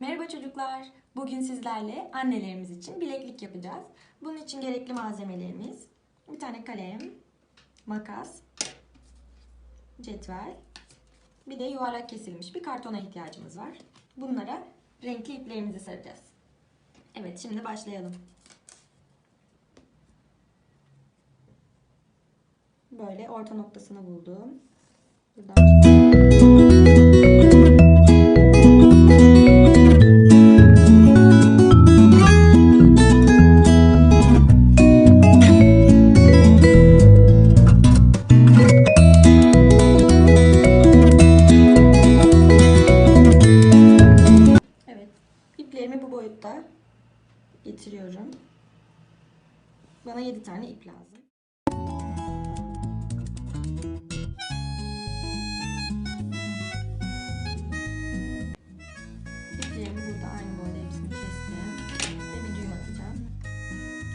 Merhaba çocuklar. Bugün sizlerle annelerimiz için bileklik yapacağız. Bunun için gerekli malzemelerimiz bir tane kalem, makas, cetvel, bir de yuvarlak kesilmiş bir kartona ihtiyacımız var. Bunlara renkli iplerimizi saracağız. Evet, şimdi başlayalım. Böyle orta noktasını buldum. Buradan İplerimi bu boyutta getiriyorum. Bana 7 tane ip lazım. İplerimi burada aynı boyda hepsini kestim. Ve bir düğüm atacağım.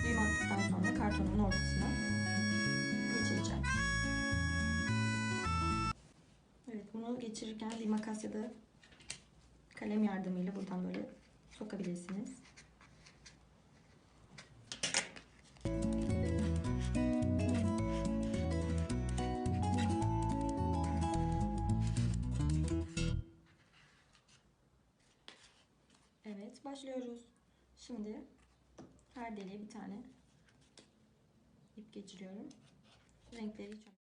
Düğüm attıktan sonra kartonumun ortasına geçireceğim. Evet bunu geçirirken bir makas ya da kalem yardımıyla buradan böyle sokabilirsiniz. Evet başlıyoruz. Şimdi her deliğe bir tane ip geçiriyorum. Renkleri çok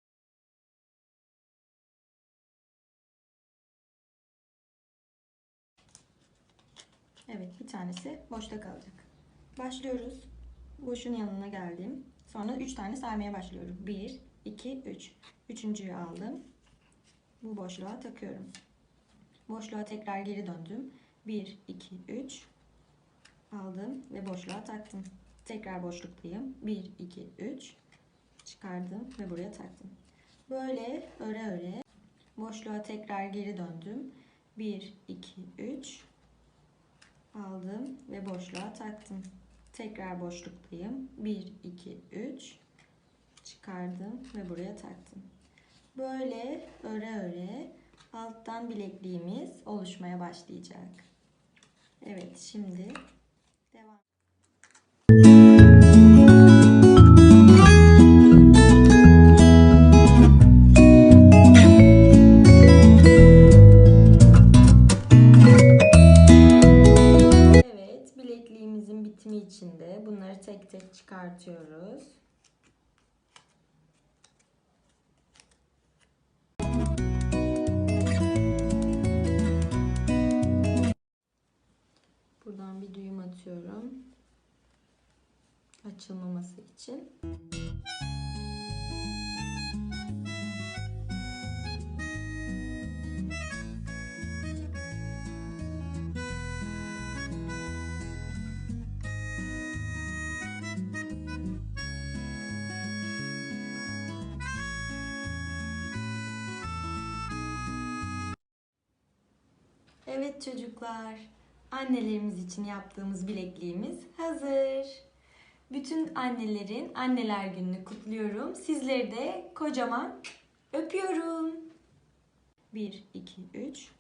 Evet bir tanesi boşta kalacak. Başlıyoruz. Boşun yanına geldim. Sonra 3 tane saymaya başlıyorum. 1, 2, 3. Üçüncüyü aldım. Bu boşluğa takıyorum. Boşluğa tekrar geri döndüm. 1, 2, 3. Aldım ve boşluğa taktım. Tekrar boşluktayım. 1, 2, 3. Çıkardım ve buraya taktım. Böyle öre öre boşluğa tekrar geri döndüm. 1, 2, 3 aldım ve boşluğa taktım. Tekrar boşluktayım. 1, 2, 3 çıkardım ve buraya taktım. Böyle öre öre alttan bilekliğimiz oluşmaya başlayacak. Evet şimdi devam. Bilekliğimizin bitimi için de bunları tek tek çıkartıyoruz. Buradan bir düğüm atıyorum. Açılmaması için. Evet çocuklar, annelerimiz için yaptığımız bilekliğimiz hazır. Bütün annelerin anneler gününü kutluyorum. Sizleri de kocaman öpüyorum. 1, 2, 3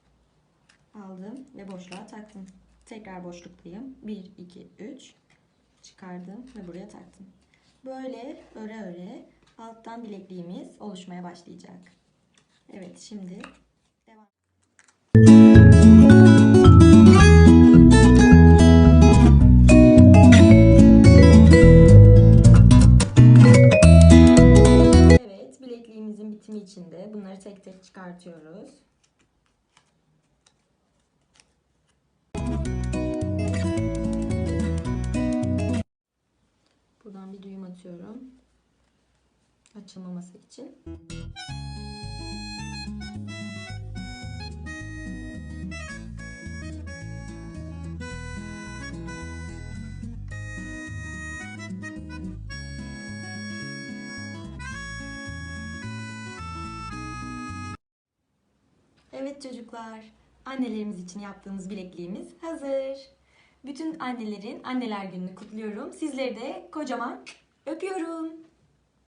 aldım ve boşluğa taktım. Tekrar boşluktayım. 1, 2, 3 çıkardım ve buraya taktım. Böyle öre öre alttan bilekliğimiz oluşmaya başlayacak. Evet şimdi bilekliğimizin bitimi için de bunları tek tek çıkartıyoruz. Buradan bir düğüm atıyorum. Açılmaması için. Evet çocuklar, annelerimiz için yaptığımız bilekliğimiz hazır. Bütün annelerin anneler gününü kutluyorum. Sizleri de kocaman öpüyorum.